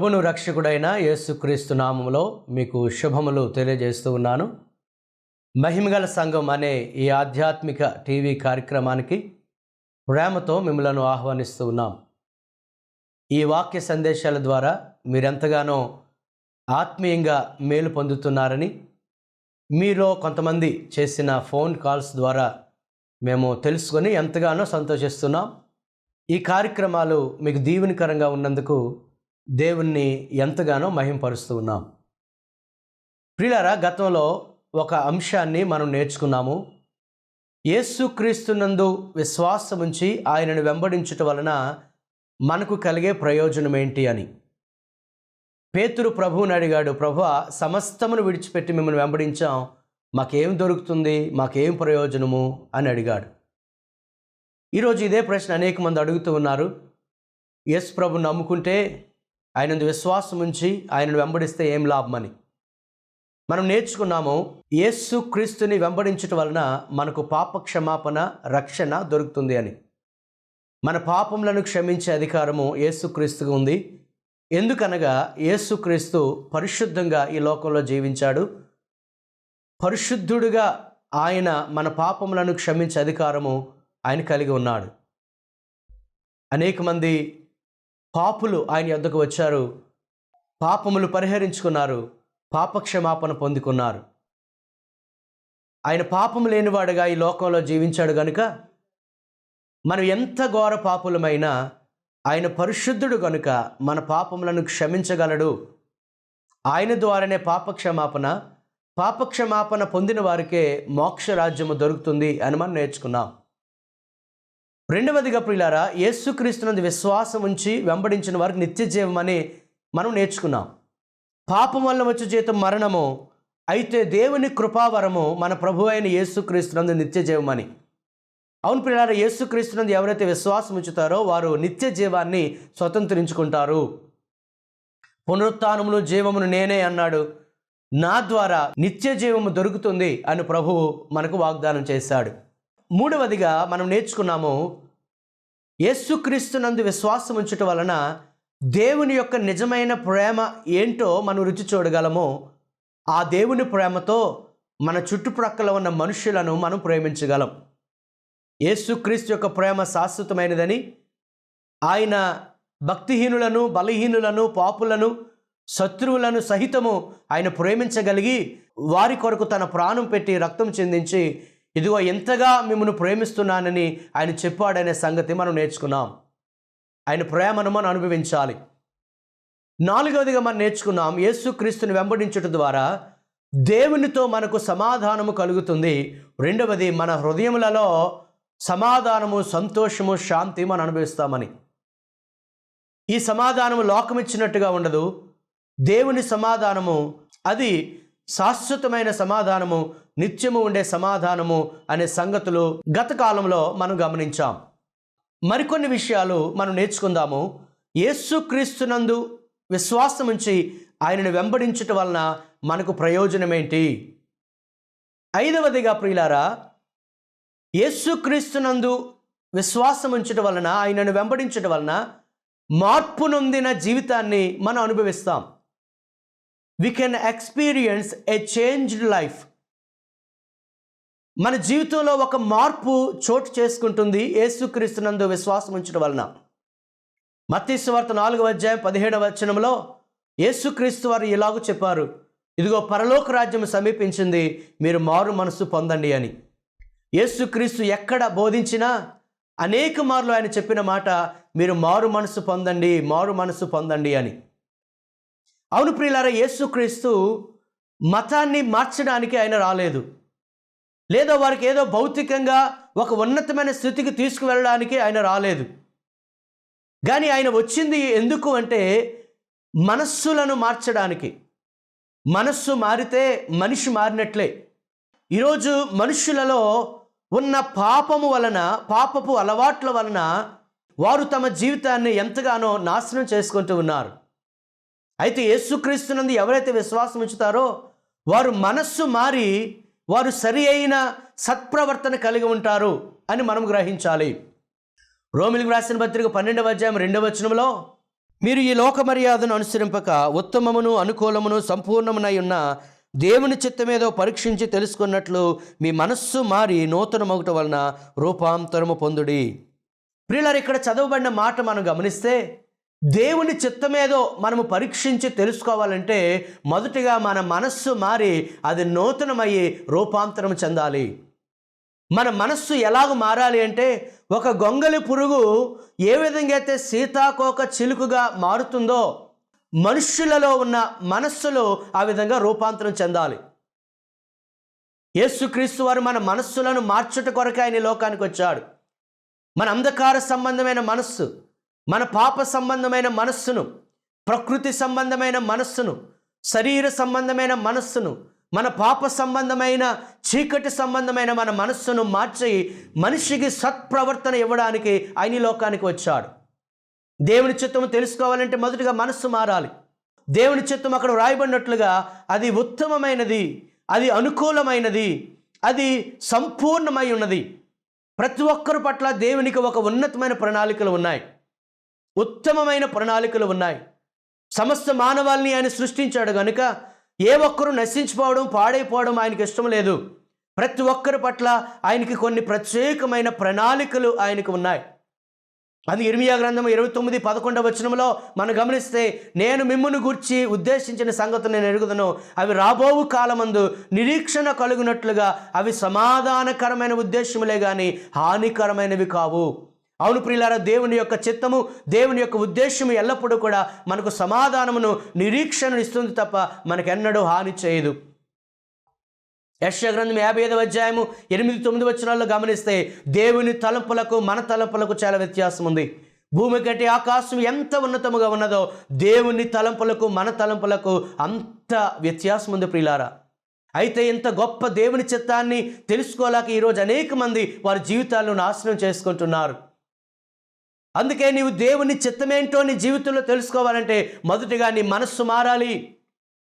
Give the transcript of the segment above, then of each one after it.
ప్రభును రక్షకుడైన యేసుక్రీస్తు నామంలో మీకు శుభములు తెలియజేస్తూ ఉన్నాను. మహిమగల సంఘం అనే ఈ ఆధ్యాత్మిక టీవీ కార్యక్రమానికి ప్రేమతో మిమ్మలను ఆహ్వానిస్తూ ఉన్నాం. ఈ వాక్య సందేశాల ద్వారా మీరెంతగానో ఆత్మీయంగా మేలు పొందుతున్నారని మీలో కొంతమంది చేసిన ఫోన్ కాల్స్ ద్వారా మేము తెలుసుకొని ఎంతగానో సంతోషిస్తున్నాం. ఈ కార్యక్రమాలు మీకు దీవెనకరంగా ఉన్నందుకు దేవుణ్ణి ఎంతగానో మహింపరుస్తూ ఉన్నాం. ప్రియులారా గతంలో ఒక అంశాన్ని మనం నేర్చుకున్నాము. యేసుక్రీస్తునందు విశ్వాసం ఉంచి ఆయనను వెంబడించుట వలన మనకు కలిగే ప్రయోజనం ఏంటి అని. పేతురు ప్రభువుని అడిగాడు ప్రభు సమస్తమును విడిచిపెట్టి మిమ్మల్ని వెంబడించాం. మాకేం దొరుకుతుంది? మాకేం ప్రయోజనము? అని అడిగాడు. ఈరోజు ఇదే ప్రశ్న అనేక మంది అడుగుతూ ఉన్నారు. యేసు ప్రభు నమ్ముకుంటే ఆయన విశ్వాసం ఉంచి ఆయనను వెంబడిస్తే ఏం లాభమని మనం నేర్చుకున్నాము యేసు క్రీస్తుని వెంబడించటం వలన మనకు పాప క్షమాపణ రక్షణ దొరుకుతుంది అని. మన పాపములను క్షమించే అధికారము యేసుక్రీస్తుగా ఉంది. ఎందుకనగా యేసుక్రీస్తు పరిశుద్ధంగా ఈ లోకంలో జీవించాడు. పరిశుద్ధుడుగా ఆయన మన పాపములను క్షమించే అధికారము ఆయన కలిగి ఉన్నాడు. అనేక మంది పాపులు ఆయన యొద్దకు వచ్చారు. పాపములు పరిహరించుకున్నారు. పాపక్షమాపణ పొందుకున్నారు. ఆయన పాపము లేనివాడుగా ఈ లోకంలో జీవించాడు గనుక మనం ఎంత ఘోర పాపులమైనా ఆయన పరిశుద్ధుడు గనుక మన పాపములను క్షమించగలడు. ఆయన ద్వారానే పాపక్షమాపణ పాపక్షమాపణ పొందిన వారికే మోక్షరాజ్యము దొరుకుతుంది అని మనం నేర్చుకున్నాం. రెండవదిగా ప్రియులారా యేసుక్రీస్తునందు విశ్వాసం ఉంచి వెంబడించిన వారికి నిత్య జీవమని మనం నేర్చుకున్నాం. పాపం వల్ల వచ్చే జీతం మరణము అయితే దేవుని కృపావరము మన ప్రభు అయిన యేసుక్రీస్తునందు నిత్య జీవమని అవును ప్రియులారా యేసుక్రీస్తునందు ఎవరైతే విశ్వాసం ఉంచుతారో వారు నిత్య జీవాన్ని స్వతంత్రించుకుంటారు. పునరుత్నములు జీవమును నేనే అన్నాడు. నా ద్వారా నిత్య జీవము దొరుకుతుంది అని ప్రభువు మనకు వాగ్దానం చేశాడు. మూడవదిగా మనం నేర్చుకున్నాము యేసుక్రీస్తునందు విశ్వాసం ఉంచటం వలన దేవుని యొక్క నిజమైన ప్రేమ ఏంటో మనం రుచి చూడగలము. ఆ దేవుని ప్రేమతో మన చుట్టుప్రక్కల ఉన్న మనుషులను మనం ప్రేమించగలం. యేసుక్రీస్తు యొక్క ప్రేమ శాశ్వతమైనదని ఆయన భక్తిహీనులను బలహీనులను పాపులను శత్రువులను సహితము ఆయన ప్రేమించగలిగి వారి కొరకు తన ప్రాణం పెట్టి రక్తం చెందించి ఇదిగో ఎంతగా మిమ్మల్ని ప్రేమిస్తున్నానని ఆయన చెప్పాడనే సంగతి మనం నేర్చుకున్నాం. ఆయన ప్రేమను మనం అనుభవించాలి. నాలుగవదిగా మనం నేర్చుకున్నాం యేసుక్రీస్తుని వెంబడించడం ద్వారా దేవునితో మనకు సమాధానము కలుగుతుంది. రెండవది మన హృదయములలో సమాధానము సంతోషము శాంతి మనం అనుభవిస్తామని. ఈ సమాధానము లోకమిచ్చినట్టుగా ఉండదు. దేవుని సమాధానము అది శాశ్వతమైన సమాధానము నిత్యము ఉండే సమాధానము అనే సంగతులు గత కాలంలో మనం గమనించాం. మరికొన్ని విషయాలు మనం నేర్చుకుందాము. యేసుక్రీస్తునందు విశ్వాసం ఉంచి ఆయనను వెంబడించటం వలన మనకు ప్రయోజనం ఏంటి ఐదవదిగా ప్రియులారా యేసుక్రీస్తునందు విశ్వాసం ఉంచటం వలన ఆయనను వెంబడించటం వలన మార్పు నొందిన జీవితాన్ని మనం అనుభవిస్తాం. We can experience a changed life మన జీవితంలో ఒక మార్పు చోటు చేసుకుంటుంది ఏసుక్రీస్తునందు విశ్వాసం ఉంచడం వలన. మత్తీశ్వార్త నాలుగవ అధ్యాయం పదిహేడవ వచనంలో యేసుక్రీస్తు వారు ఇలాగూ చెప్పారు ఇదిగో పరలోక రాజ్యం సమీపించింది మీరు మారు మనసు పొందండి అని. యేసుక్రీస్తు ఎక్కడ బోధించినా అనేక మార్లు ఆయన చెప్పిన మాట మీరు మారు మనసు పొందండి మారు మనసు పొందండి అని. అవును ప్రియులారా యేసుక్రీస్తు మతాన్ని మార్చడానికి ఆయన రాలేదు. లేదా వారికి ఏదో భౌతికంగా ఒక ఉన్నతమైన స్థితికి తీసుకువెళ్ళడానికి ఆయన రాలేదు. కానీ ఆయన వచ్చింది ఎందుకు అంటే మనస్సులను మార్చడానికి. మనస్సు మారితే మనిషి మారినట్లే. ఈరోజు మనుషులలో ఉన్న పాపము వలన పాపపు అలవాట్ల వలన వారు తమ జీవితాన్ని ఎంతగానో నాశనం చేసుకుంటూ ఉన్నారు. అయితే యేసుక్రీస్తునందు ఎవరైతే విశ్వాసం ఉంచుతారో వారు మనస్సు మారి వారు సరి అయిన సత్ప్రవర్తన కలిగి ఉంటారు అని మనం గ్రహించాలి. రోమిలకు రాసిన పత్రిక పన్నెండవ అధ్యాయం రెండవ వచనంలో మీరు ఈ లోక మర్యాదను అనుసరింపక ఉత్తమమును అనుకూలమును సంపూర్ణమునై ఉన్న దేవుని చిత్తమేదో పరీక్షించి తెలుసుకున్నట్లు మీ మనస్సు మారి నూతన మగుట వలన రూపాంతరము పొందుడి. ప్రియులారు ఇక్కడ చదవబడిన మాట మనం గమనిస్తే దేవుని చిత్తమేదో మనము పరీక్షించి తెలుసుకోవాలంటే మొదటిగా మన మనస్సు మారి అది నూతనమయ్యి రూపాంతరం చెందాలి. మన మనస్సు ఎలాగ మారాలి అంటే ఒక గొంగలి పురుగు ఏ విధంగా అయితే సీతాకోక చిలుకగా మారుతుందో మనుష్యులలో ఉన్న మనస్సులో ఆ విధంగా రూపాంతరం చెందాలి. యేసుక్రీస్తు వారు మన మనస్సులను మార్చుట కొరకు ఆయన లోకానికి వచ్చాడు మన అంధకార సంబంధమైన మనస్సు మన పాప సంబంధమైన మనస్సును ప్రకృతి సంబంధమైన మనస్సును శరీర సంబంధమైన మనస్సును మన పాప సంబంధమైన చీకటి సంబంధమైన మన మనస్సును మార్చి మనిషికి సత్ప్రవర్తన ఇవ్వడానికి ఆయన లోకానికి వచ్చాడు. దేవుని చిత్తము తెలుసుకోవాలంటే మొదటిగా మనస్సు మారాలి. దేవుని చిత్తం అక్కడ వ్రాయబడినట్లుగా అది ఉత్తమమైనది అది అనుకూలమైనది అది సంపూర్ణమై ఉన్నది. ప్రతి ఒక్కరి పట్ల దేవునికి ఒక ఉన్నతమైన ప్రణాళికలు ఉన్నాయి. ఉత్తమమైన ప్రణాళికలు ఉన్నాయి. సమస్త మానవాల్ని ఆయన సృష్టించాడు కనుక ఏ ఒక్కరూ నశించిపోవడం పాడైపోవడం ఆయనకి ఇష్టం లేదు. ప్రతి ఒక్కరి పట్ల ఆయనకి కొన్ని ప్రత్యేకమైన ప్రణాళికలు ఆయనకు ఉన్నాయి. అది ఇర్మియా గ్రంథం ఇరవై తొమ్మిది పదకొండవ వచనంలో మనం గమనిస్తే నేను మిమ్మును గూర్చి ఉద్దేశించిన సంగతి నేను ఎరుగుదను. అవి రాబోవు కాలమందు నిరీక్షణ కలుగునట్లుగా అవి సమాధానకరమైన ఉద్దేశములే కానీ హానికరమైనవి కావు. అవును ప్రియులారా దేవుని యొక్క చిత్తము దేవుని యొక్క ఉద్దేశము ఎల్లప్పుడూ కూడా మనకు సమాధానమును నిరీక్షణను ఇస్తుంది తప్ప మనకెన్నడూ హాని చేయదు. యశ గ్రంథం యాభై ఐదవ అధ్యాయము ఎనిమిది తొమ్మిది వచనాల్లో గమనిస్తే దేవుని తలంపులకు మన తలంపులకు చాలా వ్యత్యాసం ఉంది. భూమి కంటే ఆకాశం ఎంత ఉన్నతముగా ఉన్నదో దేవుని తలంపులకు మన తలంపులకు అంత వ్యత్యాసం ఉంది ప్రియులారా. అయితే ఇంత గొప్ప దేవుని చిత్తాన్ని తెలుసుకోలేక ఈరోజు అనేక మంది వారి జీవితాలను నాశనం చేసుకుంటున్నారు. అందుకే నీవు దేవుని చిత్తమేంటో నీ జీవితంలో తెలుసుకోవాలంటే మొదటిగా నీ మనస్సు మారాలి.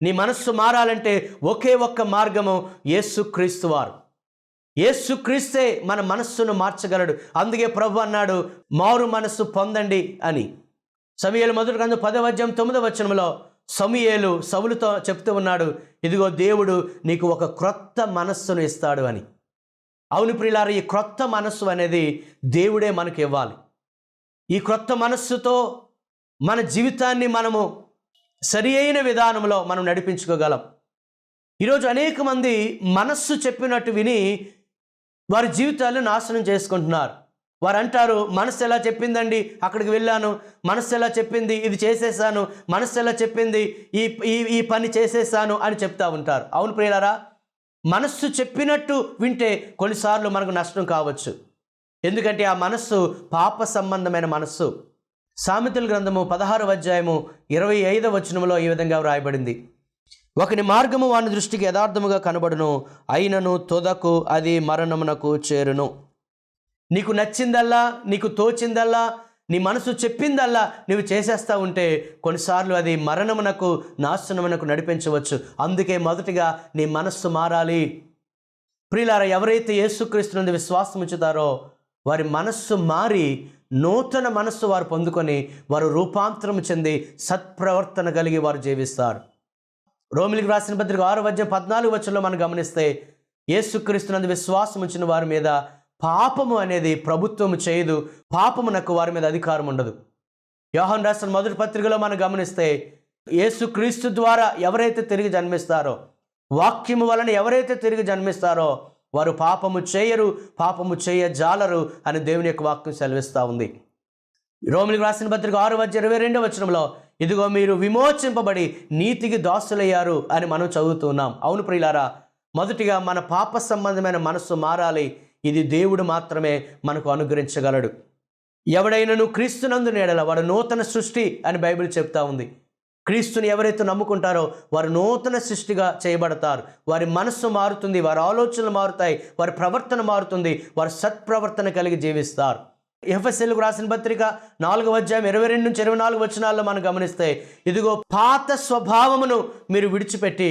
నీ మనస్సు మారాలంటే ఒకే ఒక్క మార్గము యేసుక్రీస్తు వారు. యేసుక్రీస్తే మన మనస్సును మార్చగలడు. అందుకే ప్రభు అన్నాడు మారు మనస్సు పొందండి అని. సమయలు మొదటి కందు పదవద్యం తొమ్మిదవ వచనంలో సమయలు సవులతో చెప్తూ ఉన్నాడు ఇదిగో దేవుడు నీకు ఒక క్రొత్త మనస్సును ఇస్తాడు అని. అవును ప్రియులార ఈ క్రొత్త మనస్సు అనేది దేవుడే మనకి ఇవ్వాలి. ఈ క్రొత్త మనస్సుతో మన జీవితాన్ని మనము సరి అయిన విధానంలో మనం నడిపించుకోగలం. ఈరోజు అనేక మంది మనస్సు చెప్పినట్టు విని వారి జీవితాలను నాశనం చేసుకుంటున్నారు. వారు అంటారు మనస్సు ఎలా చెప్పిందండి? అక్కడికి వెళ్ళాను. మనస్సు ఎలా చెప్పింది? ఇది చేసేసాను. మనస్సు ఎలా చెప్పింది? ఈ ఈ ఈ పని చేసేసాను అని చెప్తా ఉంటారు. అవును ప్రియులారా మనస్సు చెప్పినట్టు వింటే కొన్నిసార్లు మనకు నష్టం కావచ్చు. ఎందుకంటే ఆ మనస్సు పాప సంబంధమైన మనస్సు. సామెతల గ్రంథము పదహారు అధ్యాయము ఇరవై ఐదవ వచనములో ఈ విధంగా వ్రాయబడింది. ఒకని మార్గము వాని దృష్టికి యథార్థముగా కనబడును అయినను తొదకు అది మరణమునకు చేరును. నీకు నచ్చిందల్లా నీకు తోచిందల్లా నీ మనసు చెప్పిందల్లా నువ్వు చేసేస్తా ఉంటే కొన్నిసార్లు అది మరణమునకు నాశనమునకు నడిపించవచ్చు. అందుకే మొదటిగా నీ మనస్సు మారాలి. ప్రియులారా ఎవరైతే యేసుక్రీస్తు నుండి విశ్వాసం ఉంచుతారో వారి మనస్సు మారి నూతన మనస్సు వారు పొందుకొని వారు రూపాంతరం చెంది సత్ప్రవర్తన కలిగి వారు జీవిస్తారు. రోమిలికి రాసిన పత్రిక ఆరు వద్య పద్నాలుగు వచ్చంలో మనం గమనిస్తే యేసుక్రీస్తునందు విశ్వాసం ఉంచిన వారి మీద పాపము అనేది ప్రభుత్వం చేయదు పాపమునకు వారి మీద అధికారం ఉండదు. యోహన్ రాసిన మొదటి పత్రికలో మనం గమనిస్తే యేసుక్రీస్తు ద్వారా ఎవరైతే తిరిగి జన్మిస్తారో వాక్యము వలన ఎవరైతే తిరిగి జన్మిస్తారో వారు పాపము చేయరు పాపము చేయ జాలరు అని దేవుని యొక్క వాక్యం సెలవిస్తూ ఉంది. రోమిలకు రాసిన పత్రిక ఆరు వచ్చి ఇరవై రెండవ వచనంలో ఇదిగో మీరు విమోచింపబడి నీతికి దాసులయ్యారు అని మనం చదువుతున్నాం అవును ప్రియులారా మొదటిగా మన పాప సంబంధమైన మనస్సు మారాలి. ఇది దేవుడు మాత్రమే మనకు అనుగ్రహించగలడు. ఎవడైనను క్రీస్తునందు నేడల వాడు నూతన సృష్టి అని బైబిల్ చెప్తా ఉంది. క్రీస్తుని ఎవరైతే నమ్ముకుంటారో వారు నూతన సృష్టిగా చేయబడతారు. వారి మనస్సు మారుతుంది వారి ఆలోచనలు మారుతాయి వారి ప్రవర్తన మారుతుంది వారి సత్ప్రవర్తన కలిగి జీవిస్తారు. ఎఫ్ఎస్ఎల్కు రాసిన పత్రిక నాలుగవ అధ్యాయం ఇరవై రెండు నుంచి ఇరవై నాలుగు వచనాల్లో మనం గమనిస్తే ఇదిగో పాత స్వభావమును మీరు విడిచిపెట్టి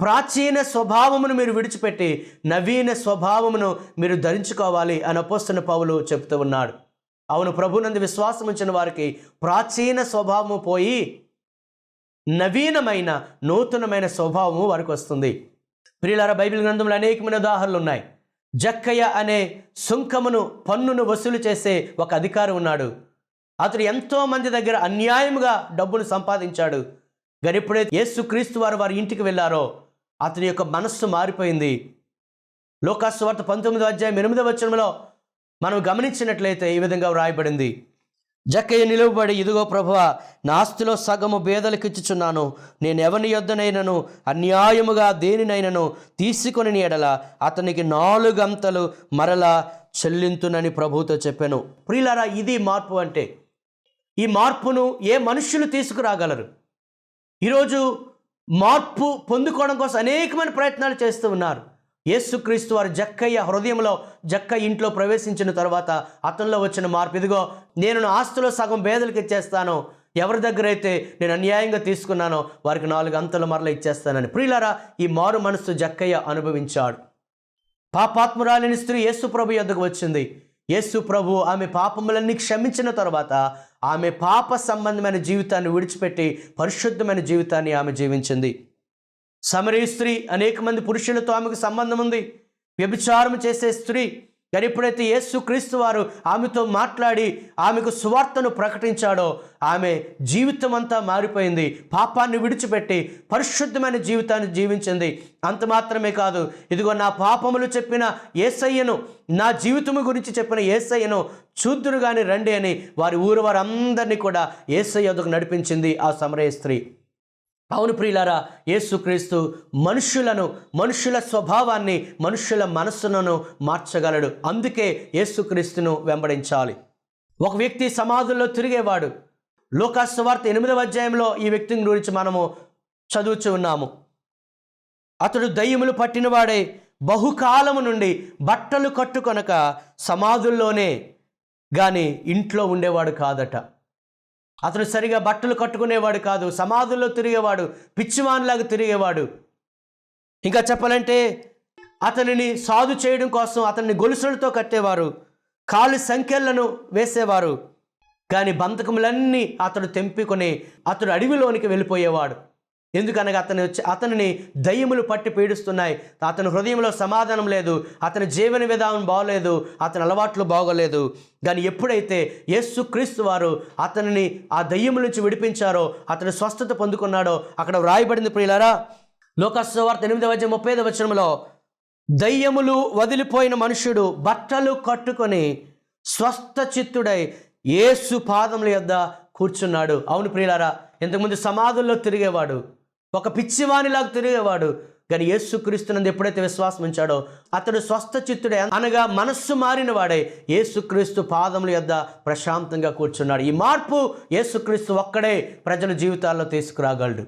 ప్రాచీన స్వభావమును మీరు విడిచిపెట్టి నవీన స్వభావమును మీరు ధరించుకోవాలి అని అపోస్తున్న పౌలు చెప్తూ ఉన్నాడు. అవును ప్రభునందు విశ్వాసం ఉంచిన వారికి ప్రాచీన స్వభావము పోయి నవీనమైన నూతనమైన స్వభావము వారికి వస్తుంది ప్రియులార బైబిల్ గ్రంథంలో అనేకమైన ఉదాహరణలు ఉన్నాయి జక్కయ్య అనే సుంకమును పన్నును వసూలు చేసే ఒక అధికారి ఉన్నాడు. అతడు ఎంతోమంది దగ్గర అన్యాయముగా డబ్బులు సంపాదించాడు. కానీ ఎప్పుడైతే యేసుక్రీస్తు వారు వారి ఇంటికి వెళ్ళారో అతని యొక్క మనస్సు మారిపోయింది. లోకాసు వార్త పంతొమ్మిదో అధ్యాయం ఎనిమిదవ వచనంలో మనం గమనించినట్లయితే ఈ విధంగా వ్రాయబడింది. జక్కయ్య నిలువబడి ఇదిగో ప్రభువ నా ఆస్తిలో సగము బేదలకు ఇచ్చుచున్నాను నేను ఎవని యొద్దనైనను అన్యాయముగా దేనినైనను తీసుకొని ఎడల అతనికి నాలుగంతలు మరలా చెల్లింతునని ప్రభుతో చెప్పాను. ప్రియులారా ఇది మార్పు అంటే ఈ మార్పును ఏ మనుష్యులు తీసుకురాగలరు? ఈరోజు మార్పు పొందుకోవడం కోసం అనేకమైన ప్రయత్నాలు చేస్తూ ఉన్నారు. యేసుక్రీస్తు వారు జక్కయ్య హృదయంలో జక్క ఇంట్లో ప్రవేశించిన తర్వాత అతనిలో వచ్చిన మార్పు. ఇదిగో నేను నా సగం బేదలకు ఇచ్చేస్తాను. ఎవరి దగ్గర అయితే నేను అన్యాయంగా తీసుకున్నానో వారికి నాలుగు అంతల మరల ఇచ్చేస్తానని. ప్రియులారా ఈ మారు మనస్సు జక్కయ్య అనుభవించాడు. పాపాత్మురాలిని స్త్రీ యేసు ప్రభు యొద్దకు వచ్చింది. యేసు ప్రభు ఆమె పాపములన్నీ క్షమించిన తర్వాత ఆమె పాప సంబంధమైన జీవితాన్ని విడిచిపెట్టి పరిశుద్ధమైన జీవితాన్ని ఆమె జీవించింది. సమరీ స్త్రీ అనేక మంది పురుషులతో ఆమెకు సంబంధం ఉంది. వ్యభిచారం చేసే స్త్రీ కానీ ఎప్పుడైతే యేసు క్రీస్తు వారు ఆమెతో మాట్లాడి ఆమెకు సువార్తను ప్రకటించాడో ఆమె జీవితం అంతా మారిపోయింది. పాపాన్ని విడిచిపెట్టి పరిశుద్ధమైన జీవితాన్ని జీవించింది. అంత మాత్రమే కాదు ఇదిగో నా పాపములు చెప్పిన ఏసయ్యను నా జీవితము గురించి చెప్పిన ఏసయ్యను చూద్దురు కానీ రండి అని వారి ఊరు వారందరినీ కూడా ఏసయ్యకు నడిపించింది ఆ సమరయ స్త్రీ. అవును ప్రియులారా యేసుక్రీస్తు మనుషులను మనుషుల స్వభావాన్ని మనుష్యుల మనస్సులను మార్చగలడు. అందుకే యేసుక్రీస్తును వెంబడించాలి. ఒక వ్యక్తి సమాధుల్లో తిరిగేవాడు. లోకాస్వార్త ఎనిమిదవ అధ్యాయంలో ఈ వ్యక్తిని గురించి మనము చదువుచు ఉన్నాము. అతడు దయ్యములు పట్టినవాడే బహుకాలము నుండి బట్టలు కట్టుకొనక సమాధుల్లోనే కానీ ఇంట్లో ఉండేవాడు కాదట. అతను సరిగా బట్టలు కట్టుకునేవాడు కాదు సమాధుల్లో తిరిగేవాడు పిచ్చివాన్లాగా తిరిగేవాడు. ఇంకా చెప్పాలంటే అతనిని సాధు చేయడం కోసం అతన్ని గొలుసులతో కట్టేవారు కాలు సంఖ్యలను వేసేవారు. కానీ బంధకములన్నీ అతడు తెంపుకొని అతడు అడవిలోనికి వెళ్ళిపోయేవాడు. ఎందుకనగా అతని వచ్చి అతనిని దయ్యములు పట్టి పీడిస్తున్నాయి. అతని హృదయంలో సమాధానం లేదు. అతని జీవన విధానం బాగోలేదు. అతని అలవాట్లు బాగోలేదు. కానీ ఎప్పుడైతే యేసు క్రీస్తు వారు అతనిని ఆ దయ్యముల నుంచి విడిపించారో అతని స్వస్థత పొందుకున్నాడో అక్కడ వ్రాయబడింది ప్రియులారా లోకస్వార్త ఎనిమిది అధ్యాయం ముప్పై ఐదవ వచనంలో దయ్యములు వదిలిపోయిన మనుషుడు బట్టలు కట్టుకొని స్వస్థ చిత్తుడై యేసు పాదముల యొద్ద కూర్చున్నాడు. అవును ప్రియులారా ఇంతకుముందు సమాధుల్లో తిరిగేవాడు. ఒక పిచ్చివానిలాగా తిరిగేవాడు. కానీ యేసుక్రీస్తునందు ఎప్పుడైతే విశ్వాసం ఉంచాడో అతడు స్వస్థ చిత్తుడే అనగా మనస్సు మారిన వాడే యేసుక్రీస్తు పాదముల యొద్ద ప్రశాంతంగా కూర్చున్నాడు. ఈ మార్పు యేసుక్రీస్తు ఒక్కడే ప్రజల జీవితాల్లో తీసుకురాగలడు.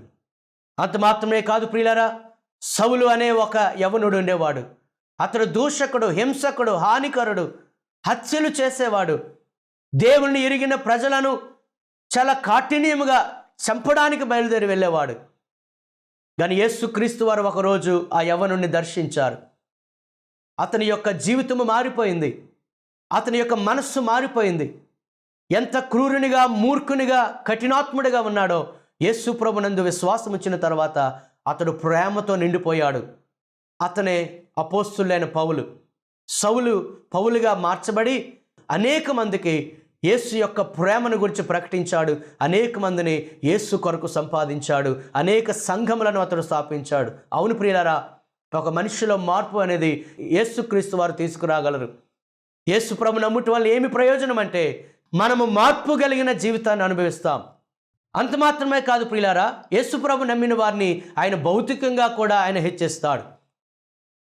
అంత మాత్రమే కాదు ప్రియులరా సవులు అనే ఒక యవనుడు ఉండేవాడు. అతడు దూషకుడు హింసకుడు హానికరుడు హత్యలు చేసేవాడు. దేవుణ్ణి ఎరిగిన ప్రజలను చాలా కాఠిన్యముగా చంపడానికి బయలుదేరి వెళ్ళేవాడు. కానీ యేసుక్రీస్తు వారు ఒకరోజు ఆ యవనుణ్ణి దర్శించారు. అతని యొక్క జీవితము మారిపోయింది. అతని యొక్క మనస్సు మారిపోయింది. ఎంత క్రూరునిగా మూర్ఖునిగా కఠినాత్ముడిగా ఉన్నాడో యేసు ప్రభునందు విశ్వాసం వచ్చిన తర్వాత అతడు ప్రేమతో నిండిపోయాడు. అతనే అపోస్తులైన పౌలు. సౌలు పౌలుగా మార్చబడి అనేక మందికి యేసు యొక్క ప్రేమను గురించి ప్రకటించాడు. అనేక మందిని యేసు కొరకు సంపాదించాడు. అనేక సంఘములను అతడు స్థాపించాడు. అవును ప్రియులారా ఒక మనిషిలో మార్పు అనేది యేసుక్రీస్తు వారు తీసుకురాగలరు. యేసు ప్రభు నమ్ముటి వల్ల ఏమి ప్రయోజనం అంటే మనము మార్పు కలిగిన జీవితాన్ని అనుభవిస్తాం. అంత మాత్రమే కాదు ప్రియులారా యేసు ప్రభు నమ్మిన వారిని ఆయన భౌతికంగా కూడా ఆయన హెచ్చిస్తాడు.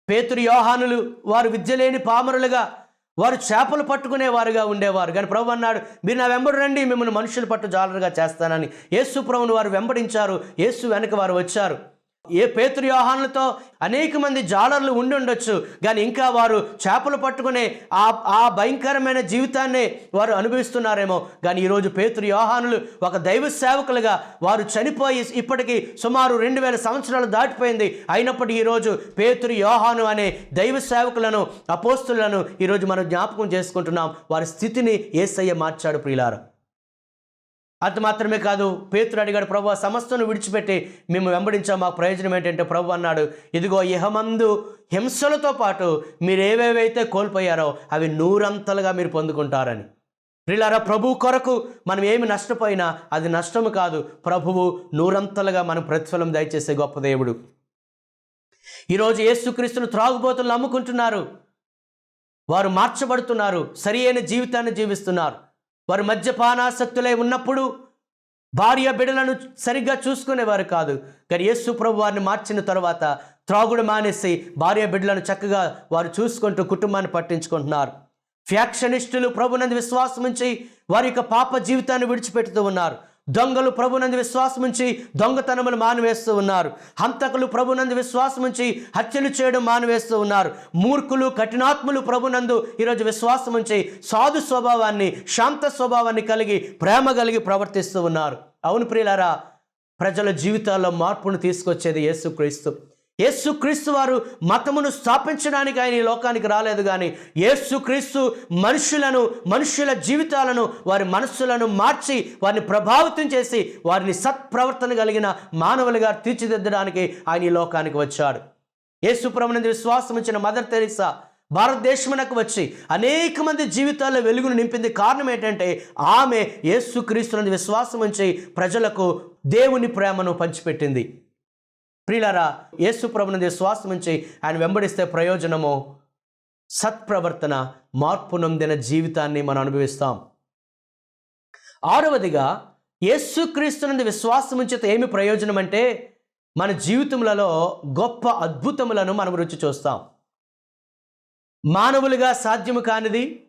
పేతురు యోహానులు వారు విద్య లేని పామరులుగా వారు చేపలు పట్టుకునేవారుగా ఉండేవారు. కానీ ప్రభు అన్నాడు మీరు నా వెంబడి రండి మిమ్మల్ని మనుషులు పట్టు జాలరుగా చేస్తానని. యేసు ప్రభుని వారు వెంబడించారు. యేసు వెనక వారు వచ్చారు. ఏ పేతురు యోహానులతో అనేక మంది జాలర్లు ఉండి ఉండొచ్చు కానీ ఇంకా వారు చేపలు పట్టుకునే ఆ ఆ భయంకరమైన జీవితాన్నే వారు అనుభవిస్తున్నారేమో. కానీ ఈరోజు పేతురు యోహానులు ఒక దైవ సేవకులుగా వారు చనిపోయి ఇప్పటికీ సుమారు రెండు వేల సంవత్సరాలు దాటిపోయింది. అయినప్పటికీ ఈరోజు పేతురు యోహాను అనే దైవ సేవకులను అపోస్తులను ఈరోజు మనం జ్ఞాపకం చేసుకుంటున్నాం. వారి స్థితిని ఏసయ్య మార్చాడు ప్రియులారా. అంత మాత్రమే కాదు పేతుడు అడిగాడు ప్రభు సమస్తను విడిచిపెట్టి మేము వెంబడించాం. మా ప్రయోజనం ఏంటంటే ప్రభు అన్నాడు ఇదిగో ఇహమందు హింసలతో పాటు మీరు ఏవేవైతే కోల్పోయారో అవి నూరంతలుగా మీరు పొందుకుంటారని. ప్రిలారా ప్రభు కొరకు మనం ఏమి నష్టపోయినా అది నష్టము కాదు ప్రభువు నూరంతలుగా మనం ప్రతిఫలం దయచేసే గొప్ప దేవుడు. ఈరోజు యేసుక్రీస్తును త్రాగుబోతులు నమ్ముకుంటున్నారు. వారు మార్చబడుతున్నారు సరి అయిన జీవితాన్ని జీవిస్తున్నారు. వారు మద్యపానాసక్తులై ఉన్నప్పుడు భార్య బిడలను సరిగ్గా చూసుకునేవారు కాదు. కానీ యేసు ప్రభు వారిని మార్చిన తర్వాత త్రాగుడు మానేసి భార్య బిడ్డలను చక్కగా వారు చూసుకుంటూ కుటుంబాన్ని పట్టించుకుంటున్నారు. ఫ్యాక్షనిస్టులు ప్రభునందు విశ్వాసం ఉంచి వారి యొక్క పాప జీవితాన్ని విడిచిపెడుతూ ఉన్నారు. దొంగలు ప్రభునందు విశ్వాసముంచి దొంగతనములు మానివేస్తూ ఉన్నారు. హంతకులు ప్రభునందు విశ్వాసం నుంచి హత్యలు చేయడం మానివేస్తూ ఉన్నారు. మూర్ఖులు కఠినాత్ములు ప్రభునందు ఈరోజు విశ్వాసముంచి సాధు స్వభావాన్ని శాంత స్వభావాన్ని కలిగి ప్రేమ కలిగి ప్రవర్తిస్తూ ఉన్నారు. అవును ప్రియులారా ప్రజల జీవితాల్లో మార్పును తీసుకొచ్చేది యేసుక్రీస్తు. యేసుక్రీస్తు వారు మతమును స్థాపించడానికి ఆయన ఈ లోకానికి రాలేదు కానీ యేసుక్రీస్తు మనుషులను మనుషుల జీవితాలను వారి మనస్సులను మార్చి వారిని ప్రభావితం చేసి వారిని సత్ప్రవర్తన కలిగిన మానవులుగా తీర్చిదిద్దడానికి ఆయన ఈ లోకానికి వచ్చాడు. యేసుప్రభునందు విశ్వాసం ఇచ్చిన మదర్ తెరీసా భారతదేశమునకు వచ్చి అనేక మంది జీవితాల్లో వెలుగును నింపింది కారణం ఏంటంటే ఆమె యేసుక్రీస్తునందు విశ్వాసం ఉంచి ప్రజలకు దేవుని ప్రేమను పంచిపెట్టింది. ప్రియులారా యేసు ప్రభునందు విశ్వాసం ఉంచి ఆయన వెంబడిస్తే ప్రయోజనము సత్ప్రవర్తన మార్పు నొందిన జీవితాన్ని మనం అనుభవిస్తాం. ఆరవదిగా యేసుక్రీస్తునందు విశ్వాసం ఉంచితే ఏమి ప్రయోజనం అంటే మన జీవితములలో గొప్ప అద్భుతములను మనం రుచి చూస్తాం. మానవులుగా సాధ్యము కానిది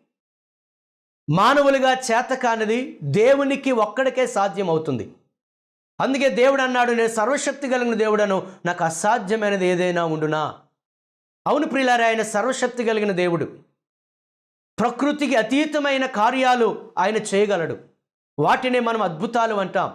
మానవులుగా చేత కానిది దేవునికి ఒక్కడికే సాధ్యం అవుతుంది అందుకే దేవుడు అన్నాడు నేను సర్వశక్తి కలిగిన దేవుడను నాకు అసాధ్యమైనది ఏదైనా ఉండునా? అవును ప్రియులారా ఆయన సర్వశక్తి కలిగిన దేవుడు. ప్రకృతికి అతీతమైన కార్యాలు ఆయన చేయగలడు. వాటినే మనం అద్భుతాలు అంటాం.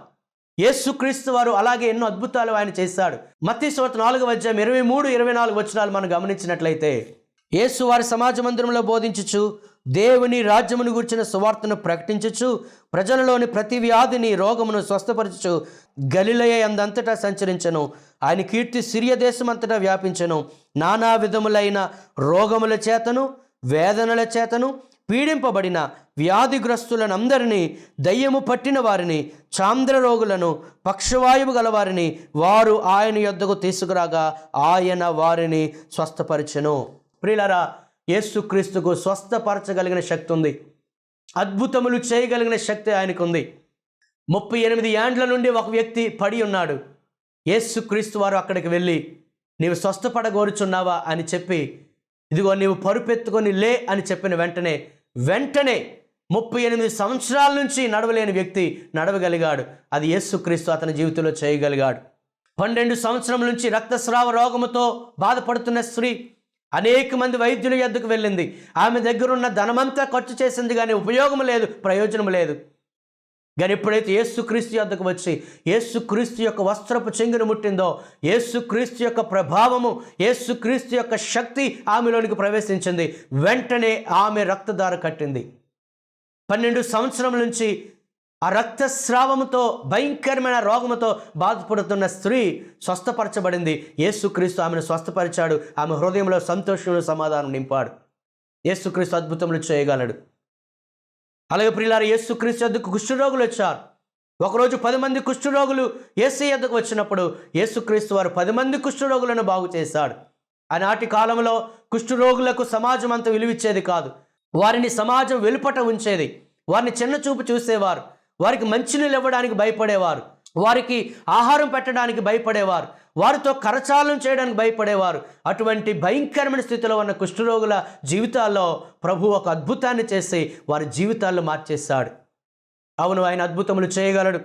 యేసుక్రీస్తు వారు అలాగే ఎన్నో అద్భుతాలు ఆయన చేశాడు. మత్తి సోత నాలుగు అధ్యాయం ఇరవై మూడు ఇరవై నాలుగు వచనాలు మనం గమనించినట్లయితే యేసు వారి సమాజ మందిరంలో బోధించుచు దేవుని రాజ్యమును గురించిన సువార్తను ప్రకటించుచు ప్రజలలోని ప్రతి వ్యాధిని రోగమును స్వస్థపరచు గలిలయ అందంతటా సంచరించను. ఆయన కీర్తి సిరియ దేశమంతటా వ్యాపించను. నానా విధములైన రోగముల చేతను వేదనల చేతను పీడింపబడిన వ్యాధిగ్రస్తులనందరినీ దయ్యము పట్టిన వారిని చాంద్ర రోగులను పక్షవాయువు గలవారిని వారు ఆయన యొద్దకు తీసుకురాగా ఆయన వారిని స్వస్థపరిచెను. ప్రియులరా యేసుక్రీస్తుకు స్వస్థపరచగలిగిన శక్తి ఉంది. అద్భుతములు చేయగలిగిన శక్తి ఆయనకు ఉంది ముప్పై ఎనిమిది ఏండ్ల నుండి ఒక వ్యక్తి పడి ఉన్నాడు. యేసుక్రీస్తు వారు అక్కడికి వెళ్ళి నీవు స్వస్థపడగోరుచున్నావా? అని చెప్పి ఇదిగో నీవు పరుపెత్తుకొని లే అని చెప్పిన వెంటనే వెంటనే ముప్పై ఎనిమిది సంవత్సరాల నుంచి నడవలేని వ్యక్తి నడవగలిగాడు. అది యేసుక్రీస్తు అతని జీవితంలో చేయగలిగాడు. పన్నెండు సంవత్సరం నుంచి రక్తస్రావ రోగముతో బాధపడుతున్న స్త్రీ అనేక మంది వైద్యుల ఎద్దుకు వెళ్ళింది. ఆమె దగ్గర ఉన్న ధనమంతా ఖర్చు చేసింది కానీ ఉపయోగం లేదు ప్రయోజనం లేదు. కానీ ఎప్పుడైతే యేసుక్రీస్తు యొద్దకు వచ్చి యేసుక్రీస్తు యొక్క వస్త్రపు చెంగును ముట్టిందో యేసుక్రీస్తు యొక్క ప్రభావము యేసుక్రీస్తు యొక్క శక్తి ఆమెలోనికి ప్రవేశించింది. వెంటనే ఆమె రక్తదార కట్టింది. పన్నెండు సంవత్సరం నుంచి ఆ రక్తస్రావముతో భయంకరమైన రోగముతో బాధపడుతున్న స్త్రీ స్వస్థపరచబడింది. యేసుక్రీస్తు ఆమెను స్వస్థపరిచాడు. ఆమె హృదయంలో సంతోషంలో సమాధానం నింపాడు. యేసుక్రీస్తు అద్భుతములు చేయగలడు. అలాగే ప్రియులారు యేసుక్రీస్తు యొద్దకు కుష్ఠరోగులు వచ్చారు. ఒకరోజు పది మంది కుష్ఠరోగులు ఏసీ యొద్దకు వచ్చినప్పుడు యేసుక్రీస్తు వారు పది మంది కుష్ఠరోగులను బాగు చేశాడు. ఆనాటి కాలంలో కుష్ఠరోగులకు సమాజం అంత విలువిచ్చేది కాదు. వారిని సమాజం వెలుపట ఉంచేది. వారిని చిన్న చూపు చూసేవారు. వారికి మంచినీళ్ళు ఇవ్వడానికి భయపడేవారు. వారికి ఆహారం పెట్టడానికి భయపడేవారు. వారితో కరచాలం చేయడానికి భయపడేవారు. అటువంటి భయంకరమైన స్థితిలో ఉన్న కుష్ఠరోగుల జీవితాల్లో ప్రభు ఒక అద్భుతాన్ని చేసి వారి జీవితాల్లో మార్చేశాడు. అవును ఆయన అద్భుతములు చేయగలడు.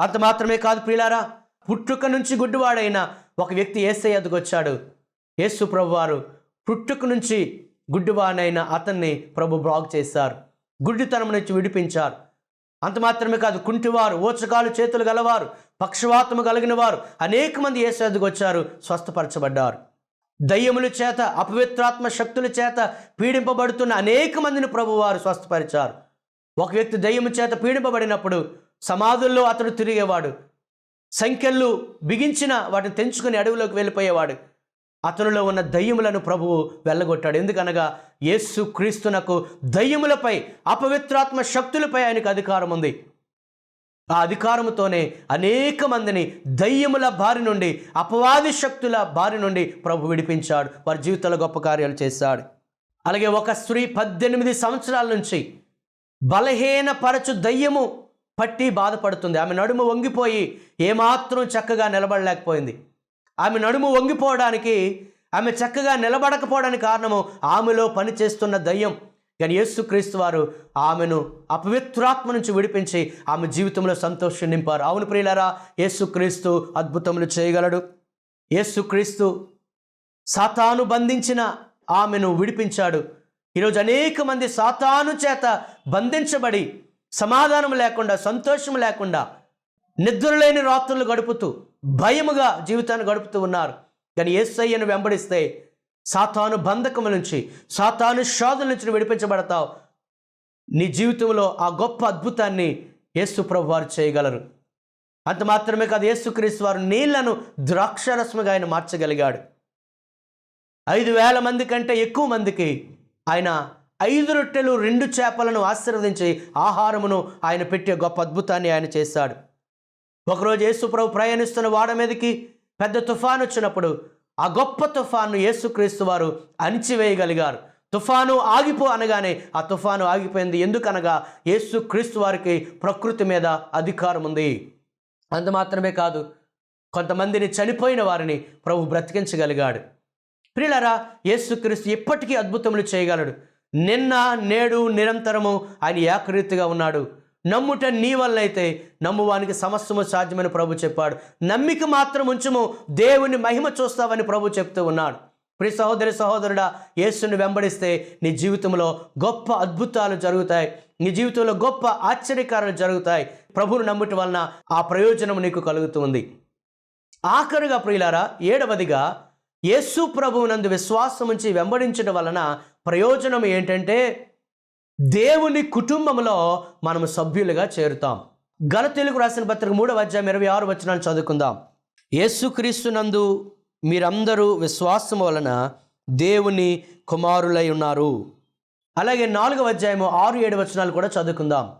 అంత మాత్రమే కాదు ప్రియులారా పుట్టుక నుంచి గుడ్డివాడైన ఒక వ్యక్తి ఏసై వచ్చాడు. యేసు ప్రభు వారు పుట్టుక నుంచి గుడ్డివానైన అతన్ని ప్రభు బ్లాక్ చేశారు. గుడ్డితనం నుంచి విడిపించారు. అంత మాత్రమే కాదు కుంటివారు ఓచకాలు చేతులు గలవారు పక్షవాతము కలిగిన వారు అనేక మంది యేసు వచ్చారు స్వస్థపరచబడ్డారు. దయ్యముల చేత అపవిత్రాత్మ శక్తుల చేత పీడింపబడుతున్న అనేక మందిని ప్రభువారు స్వస్థపరిచారు. ఒక వ్యక్తి దయ్యము చేత పీడింపబడినప్పుడు సమాధుల్లో అతడు తిరిగేవాడు. సంఖ్యలు బిగించిన వాటిని తెంచుకుని అడవిలోకి వెళ్ళిపోయేవాడు. అతనిలో ఉన్న దయ్యములను ప్రభువు వెళ్ళగొట్టాడు. ఎందుకనగా యేసు క్రీస్తునకు దయ్యములపై అపవిత్రాత్మ శక్తులపై ఆయనకు అధికారం ఉంది. ఆ అధికారముతోనే అనేక మందిని దయ్యముల బారి నుండి అపవాది శక్తుల బారి నుండి ప్రభు విడిపించాడు. వారి జీవితంలో గొప్ప కార్యాలు చేశాడు. అలాగే ఒక స్త్రీ పద్దెనిమిది సంవత్సరాల నుంచి బలహీన పరచు దయ్యము పట్టి బాధపడుతుంది. ఆమె నడుము వంగిపోయి ఏమాత్రం చక్కగా నిలబడలేకపోయింది. ఆమె నడుము వంగిపోవడానికి ఆమె చక్కగా నిలబడకపోవడానికి కారణము ఆమెలో పనిచేస్తున్న దయ్యం. కానీ యేసుక్రీస్తు వారు ఆమెను అపవిత్రాత్మ నుంచి విడిపించి ఆమె జీవితంలో సంతోషం నింపారు. అవును ప్రియులరా యేసుక్రీస్తు అద్భుతములు చేయగలడు. యేసుక్రీస్తు సాతాను బంధించిన ఆమెను విడిపించాడు. ఈరోజు అనేక మంది సాతాను చేత బంధించబడి సమాధానం లేకుండా సంతోషం లేకుండా నిద్రలేని రాత్రులు గడుపుతూ భయముగా జీవితాన్ని గడుపుతూ ఉన్నారు. కానీ ఏసయ్యను వెంబడిస్తే సాతాను బంధకము నుంచి సాతాను షాదుల నుంచి విడిపించబడతావు. నీ జీవితంలో ఆ గొప్ప అద్భుతాన్ని యేసు ప్రభు వారు చేయగలరు. అంత మాత్రమే కాదు యేసుక్రీస్తు వారు నీళ్ళను ద్రాక్షరసముగా ఆయన మార్చగలిగాడు. ఐదు వేల మంది కంటే ఎక్కువ మందికి ఆయన ఐదు రొట్టెలు రెండు చేపలను ఆశీర్వదించి ఆహారమును ఆయన పెట్టే గొప్ప అద్భుతాన్ని ఆయన చేశాడు. ఒకరోజు యేసుప్రభు ప్రయాణిస్తున్న వాడ మీదకి పెద్ద తుఫాను వచ్చినప్పుడు ఆ గొప్ప తుఫాను యేసుక్రీస్తు వారు అణిచివేయగలిగారు. తుఫాను ఆగిపో అనగానే ఆ తుఫాను ఆగిపోయింది. ఎందుకనగా యేసుక్రీస్తు వారికి ప్రకృతి మీద అధికారం ఉంది. అంత మాత్రమే కాదు కొంతమందిని చనిపోయిన వారిని ప్రభు బ్రతికించగలిగాడు. ప్రియులరా యేసుక్రీస్తు ఎప్పటికీ అద్భుతములు చేయగలడు. నిన్న నేడు నిరంతరము ఆయన ఏకరీతిగా ఉన్నాడు. నమ్ముట నీ వల్లైతే నమ్మువానికి సమస్తము సాధ్యమని ప్రభు చెప్పాడు. నమ్మిక మాత్రం ఉంచుము దేవుని మహిమ చూస్తావని ప్రభు చెప్తూ ఉన్నాడు. ప్రియ సహోదరి సహోదరుడా యేసుని వెంబడిస్తే నీ జీవితంలో గొప్ప అద్భుతాలు జరుగుతాయి. నీ జీవితంలో గొప్ప ఆశ్చర్యకారాలు జరుగుతాయి. ప్రభువును నమ్ముట వలన ఆ ప్రయోజనం నీకు కలుగుతుంది. ఆఖరుగా ప్రియులారా ఏడవదిగా యేసు ప్రభువునందు విశ్వాసం ఉంచి వెంబడించడం వలన ప్రయోజనం ఏంటంటే దేవుని కుటుంబంలో మనము సభ్యులుగా చేరుతాం. గలతెలుగు రాసిన పత్రిక మూడవ అధ్యాయం ఇరవై ఆరు వచనాలు చదువుకుందాం. యేసుక్రీస్తునందు మీరందరూ విశ్వాసం వలన దేవుని కుమారులై ఉన్నారు. అలాగే నాలుగవ అధ్యాయము ఆరు ఏడు వచనాలు కూడా చదువుకుందాం.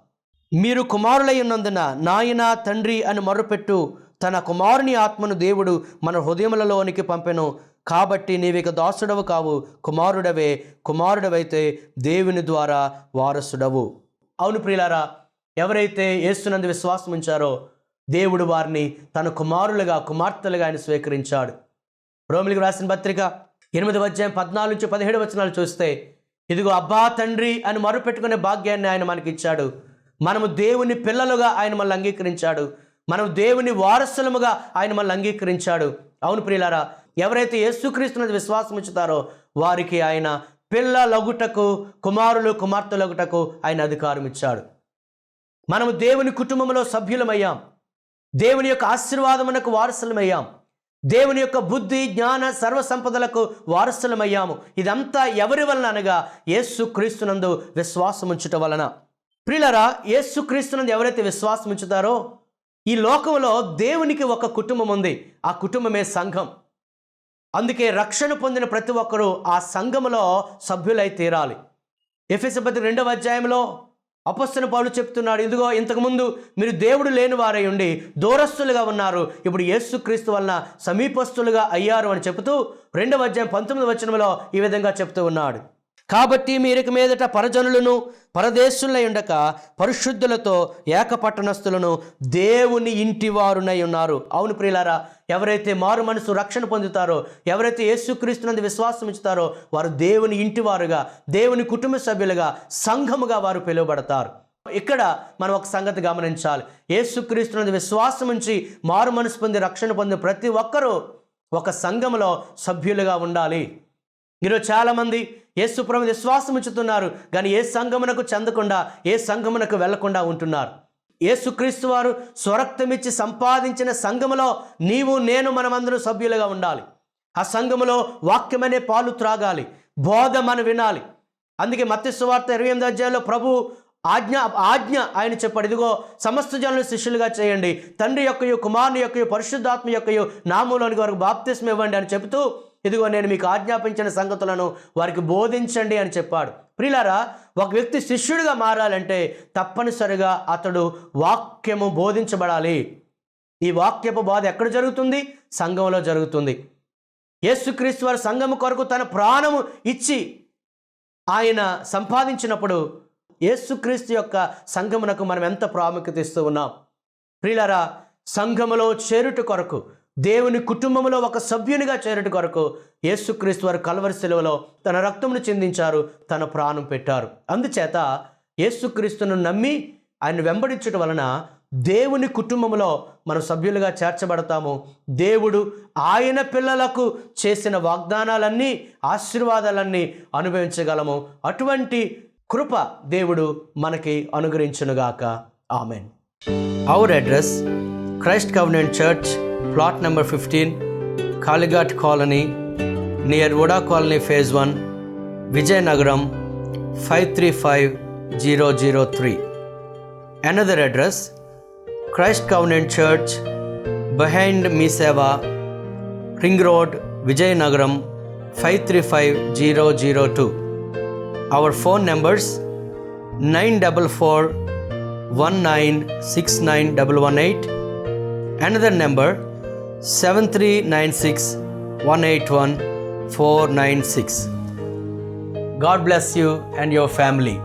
మీరు కుమారులై ఉన్నందున నాయన తండ్రి అని మొరపెట్టు తన కుమారుని ఆత్మను దేవుడు మన హృదయములలోనికి పంపెను. కాబట్టి నీవిక దాసుడవు కావు కుమారుడవే కుమారుడవైతే దేవుని ద్వారా వారసుడవు. అవును ప్రియులారా ఎవరైతే యేసునందు విశ్వాసం ఉంచారో దేవుడు వారిని తన కుమారులుగా కుమార్తెలుగా ఆయన స్వీకరించాడు. రోమిలికి రాసిన పత్రిక ఎనిమిది అధ్యాయం పద్నాలుగు నుంచి పదిహేడు వచనాలు చూస్తే ఇదిగో అబ్బా తండ్రి అని మరుపెట్టుకునే భాగ్యాన్ని ఆయన మనకి ఇచ్చాడు మనము దేవుని పిల్లలుగా ఆయన మనల్ని అంగీకరించాడు. మనం దేవుని వారసులముగా ఆయన మనల్ని అంగీకరించాడు. అవును ప్రియులారా ఎవరైతే యేసుక్రీస్తున్నది విశ్వాసం ఉంచుతారో వారికి ఆయన పిల్ల లగుటకు కుమారులు కుమార్తెలగుటకు ఆయన అధికారం ఇచ్చాడు. మనము దేవుని కుటుంబంలో సభ్యులమయ్యాం. దేవుని యొక్క ఆశీర్వాదమునకు వారసులమయ్యాం. దేవుని యొక్క బుద్ధి జ్ఞాన సర్వసంపదలకు వారసులమయ్యాము. ఇదంతా ఎవరి వలన అనగా యేసు క్రీస్తునందు విశ్వాసం ఉంచుట వలన. ప్రిలరా యేసు క్రీస్తునందు ఎవరైతే విశ్వాసం ఉంచుతారో ఈ లోకంలో దేవునికి ఒక కుటుంబం ఉంది. ఆ కుటుంబమే సంఘం. అందుకే రక్షణ పొందిన ప్రతి ఒక్కరూ ఆ సంఘములో సభ్యులై తీరాలి. ఎఫ్ఎస్ రెండవ అధ్యాయంలో అపస్తున పౌలు చెప్తున్నాడు ఇదిగో ఇంతకుముందు మీరు దేవుడు లేని వారై ఉండి దూరస్తులుగా ఉన్నారు. ఇప్పుడు యేసుక్రీస్తు వలన సమీపస్తులుగా అయ్యారు అని చెబుతూ రెండవ అధ్యాయం పంతొమ్మిది వచనంలో ఈ విధంగా చెప్తూ ఉన్నాడు. కాబట్టి మీరికి మీదట పరజనులను పరదేశులై ఉండక పరిశుద్ధులతో ఏకపట్టణస్థులను దేవుని ఇంటి వారునై ఉన్నారు. అవును ప్రియులారా ఎవరైతే మారు మనసు రక్షణ పొందుతారో ఎవరైతే యేసుక్రీస్తునందు విశ్వాసం ఉంచుతారో వారు దేవుని ఇంటివారుగా దేవుని కుటుంబ సభ్యులుగా సంఘముగా వారు పిలువబడతారు. ఇక్కడ మనం ఒక సంగతి గమనించాలి. యేసుక్రీస్తునందు విశ్వాసం ఉంచి మారు మనసు పొంది రక్షణ పొంది ప్రతి ఒక్కరూ ఒక సంఘములో సభ్యులుగా ఉండాలి. ఈరోజు చాలామంది యేసు ప్రభు విశ్వాసం ఉంచుతున్నారు కానీ ఏ సంఘమునకు చెందకుండా ఏ సంఘమునకు వెళ్ళకుండా ఉంటున్నారు. యేసుక్రీస్తు వారు స్వరక్తమిచ్చి సంపాదించిన సంఘములో నీవు నేను మనమందరం సభ్యులుగా ఉండాలి. ఆ సంఘములో వాక్యమనే పాలు త్రాగాలి బోధ మనం వినాలి. అందుకే మత్స్యవార్త ఇరవై ఎనిమిది అధ్యాయంలో ప్రభు ఆజ్ఞ ఆజ్ఞ ఆయన చెప్పాడు ఇదిగో సమస్త జనులు శిష్యులుగా చేయండి. తండ్రి యొక్కయు కుమారుని యొక్కయు పరిశుద్ధాత్మ యొక్కయు నామంలోని వారికి బాప్తిస్మ ఇవ్వండి అని చెబుతూ ఇదిగో నేను మీకు ఆజ్ఞాపించిన సంగతులను వారికి బోధించండి అని చెప్పాడు. ప్రిలారా ఒక వ్యక్తి శిష్యుడిగా మారాలంటే తప్పనిసరిగా అతడు వాక్యము బోధించబడాలి. ఈ వాక్యపు బోధ ఎక్కడ జరుగుతుంది? సంఘంలో జరుగుతుంది. యేసుక్రీస్తు వారి సంఘము కొరకు తన ప్రాణము ఇచ్చి ఆయన సంపాదించినప్పుడు యేసుక్రీస్తు యొక్క సంఘమునకు మనం ఎంత ప్రాముఖ్యత ఇస్తూ ఉన్నాం? ప్రియులరా సంఘములో చేరుట కొరకు దేవుని కుటుంబంలో ఒక సభ్యునిగా చేరుట కొరకు యేసుక్రీస్తు వారు కలవరి సెలవులో తన రక్తమును చెందించారు తన ప్రాణం పెట్టారు. అందుచేత యేసుక్రీస్తును నమ్మి ఆయన వెంబడించడం వలన దేవుని కుటుంబంలో మనం సభ్యులుగా చేర్చబడతాము. దేవుడు ఆయన పిల్లలకు చేసిన వాగ్దానాలన్నీ ఆశీర్వాదాలన్నీ అనుభవించగలము. అటువంటి కృప దేవుడు మనకి అనుగ్రహించునుగాక. Amen. Our address Christ covenant church plot number 15, Kaligat Colony, near Voda Colony Phase 1, Vijayanagaram 535003. Another address, Christ Covenant Church, behind Miseva, Ring Road, Vijayanagaram 535002. Our phone numbers 944 1969118. Another number 7396 God bless you and your family.